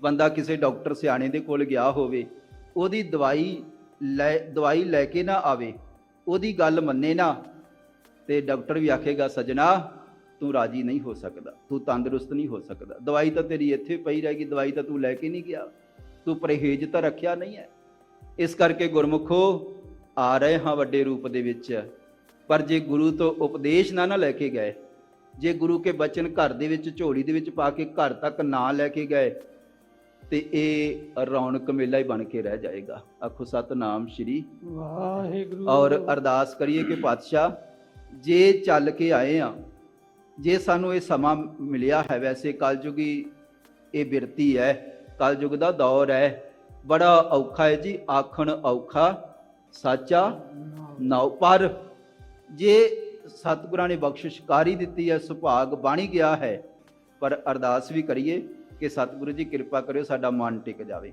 ਬੰਦਾ ਕਿਸੇ ਡਾਕਟਰ ਸਿਆਣੇ ਦੇ ਕੋਲ ਗਿਆ ਹੋਵੇ, ਉਹਦੀ ਦਵਾਈ ਲੈ ਦਵਾਈ ਲੈ ਕੇ ਨਾ ਆਵੇ, ਉਹਦੀ ਗੱਲ ਮੰਨੇ ਨਾ, ਤੇ ਡਾਕਟਰ ਵੀ ਆਖੇਗਾ, ਸਜਣਾ, ਤੂੰ ਰਾਜੀ ਨਹੀਂ ਹੋ ਸਕਦਾ, ਤੂੰ ਤੰਦਰੁਸਤ ਨਹੀਂ ਹੋ ਸਕਦਾ, ਦਵਾਈ ਤਾਂ ਤੇਰੀ ਇੱਥੇ ਪਈ ਰਹਿ ਗਈ, ਦਵਾਈ ਤਾਂ ਤੂੰ ਲੈ ਕੇ ਨਹੀਂ ਗਿਆ, ਤੂੰ ਪਰਹੇਜ਼ ਤਾਂ ਰੱਖਿਆ ਨਹੀਂ ਹੈ। ਇਸ ਕਰਕੇ ਗੁਰਮੁਖੋ, ਆ ਰਹੇ ਹਾਂ ਵੱਡੇ ਰੂਪ ਦੇ ਵਿੱਚ, ਪਰ ਜੇ ਗੁਰੂ ਤੋਂ ਉਪਦੇਸ਼ ਨਾ ਨਾ ਲੈ ਕੇ ਗਏ, ਜੇ ਗੁਰੂ ਕੇ ਬਚਨ ਘਰ ਦੇ ਵਿੱਚ, ਝੋਲੀ ਦੇ ਵਿੱਚ ਪਾ ਕੇ ਘਰ ਤੱਕ ਨਾ ਲੈ ਕੇ ਗਏ ਤੇ ਇਹ ਰੌਣਕ ਮੇਲਾ ਹੀ ਬਣ ਕੇ ਰਹਿ ਜਾਏਗਾ। ਆਖੋ ਸਤਨਾਮ ਸ਼੍ਰੀ ਵਾਹਿਗੁਰੂ। ਔਰ ਅਰਦਾਸ ਕਰੀਏ ਕਿ ਪਾਤਸ਼ਾਹ ਜੇ ਚੱਲ ਕੇ ਆਏ ਆ ਜੇ ਸਾਨੂੰ ਇਹ ਸਮਾਂ ਮਿਲਿਆ ਹੈ ਵੈਸੇ ਕਲਯੁਗੀ ਇਹ ਬਿਰਤੀ ਹੈ ਕਲਯੁਗ ਦਾ ਦੌਰ ਹੈ ਬੜਾ ਔਖਾ ਹੈ ਜੀ ਆਖਣ ਔਖਾ ਸਾਚਾ ਨਾਉ। ਪਰ ਜੇ ਸਤਿਗੁਰਾਂ ਨੇ ਬਖਸ਼ਿਸ਼ਕਾਰੀ ਦਿੱਤੀ ਹੈ ਸੁਭਾਗ ਬਣ ਗਿਆ ਹੈ ਪਰ ਅਰਦਾਸ ਵੀ ਕਰੀਏ ਕਿ ਸਤਿਗੁਰੂ ਜੀ ਕਿਰਪਾ ਕਰਿਓ ਸਾਡਾ ਮਨ ਟਿਕ ਜਾਵੇ।